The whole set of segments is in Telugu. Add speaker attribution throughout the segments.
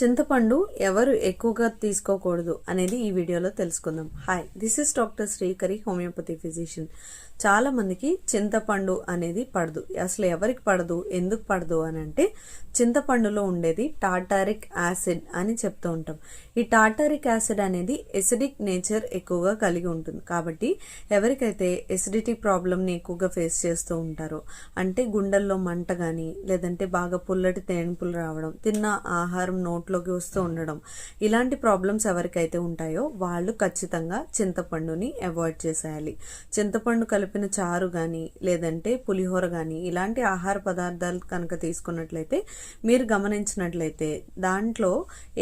Speaker 1: చింతపండు ఎవరు ఎక్కువగా తీసుకోకూడదు అనేది ఈ వీడియోలో తెలుసుకుందాం. Hi this is doctor Srikari homeopathy physician చాలా మందికి చింతపండు అనేది పడదు. అసలు ఎవరికి పడదు? ఎందుకు పడదు అని అంటే చింతపండులో ఉండేది టాటారిక్ యాసిడ్ అని చెప్తూ ఉంటాం. ఈ టాటారిక్ యాసిడ్ అనేది ఎసిడిక్ నేచర్ ఎక్కువగా కలిగి ఉంటుంది. కాబట్టి ఎవరికైతే ఎసిడిటీ ప్రాబ్లమ్ని ఎక్కువగా ఫేస్ చేస్తూ ఉంటారో అంటే గుండెల్లో మంట కానీ లేదంటే బాగా పుల్లటి తేనుపులు రావడం తిన్న ఆహారం నోట్ నోట్లోకి వస్తూ ఉండడం. ఇలాంటి ప్రాబ్లమ్స్ ఎవరికైతే ఉంటాయో వాళ్ళు ఖచ్చితంగా చింతపండుని అవాయిడ్ చేసేయాలి. చింతపండు కలిపిన చారు కానీ లేదంటే పులిహోర కానీ ఇలాంటి ఆహార పదార్థాలు కనుక తీసుకున్నట్లయితే మీరు గమనించినట్లయితే దాంట్లో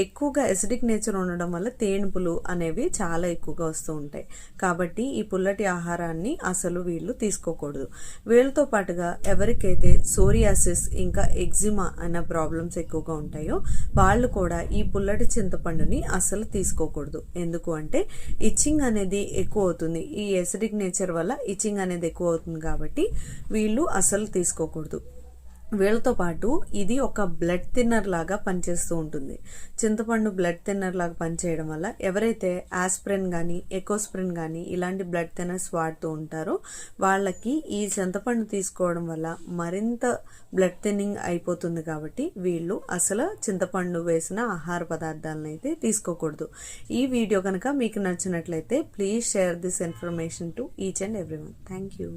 Speaker 1: ఎక్కువగా ఎసిడిక్ నేచర్ ఉండడం వల్ల తేనుపులు అనేవి చాలా ఎక్కువగా వస్తూ ఉంటాయి. కాబట్టి ఈ పుల్లటి ఆహారాన్ని అసలు వీళ్ళు తీసుకోకూడదు. వీళ్ళతో పాటుగా ఎవరికైతే సోరియాసిస్ ఇంకా ఎగ్జిమా అన్న ప్రాబ్లమ్స్ ఎక్కువగా ఉంటాయో వాళ్ళు కూడా ఈ పుల్లటి చింతపండుని అసలు తీసుకోకూడదు. ఎందుకు అంటే ఇచ్చింగ్ అనేది ఎక్కువ అవుతుంది. ఈ ఎసిడిక్ నేచర్ వల్ల ఇచ్చింగ్ అనేది ఎక్కువ అవుతుంది కాబట్టి వీళ్ళు అసలు తీసుకోకూడదు. వీళ్ళతో పాటు ఇది ఒక బ్లడ్ థిన్నర్ లాగా పనిచేస్తూ ఉంటుంది. చింతపండు బ్లడ్ థిన్నర్ లాగా పనిచేయడం వల్ల ఎవరైతే ఆస్ప్రిన్ కానీ ఎకోస్ప్రిన్ కానీ ఇలాంటి బ్లడ్ థిన్నర్స్ వాడుతూ ఉంటారో వాళ్ళకి ఈ చింతపండు తీసుకోవడం వల్ల మరింత బ్లడ్ థిన్నింగ్ అయిపోతుంది కాబట్టి వీళ్ళు అసలు చింతపండు వేసిన ఆహార పదార్థాలను అయితే తీసుకోకూడదు. ఈ వీడియో కనుక మీకు నచ్చినట్లయితే please share this information to each and every one thank you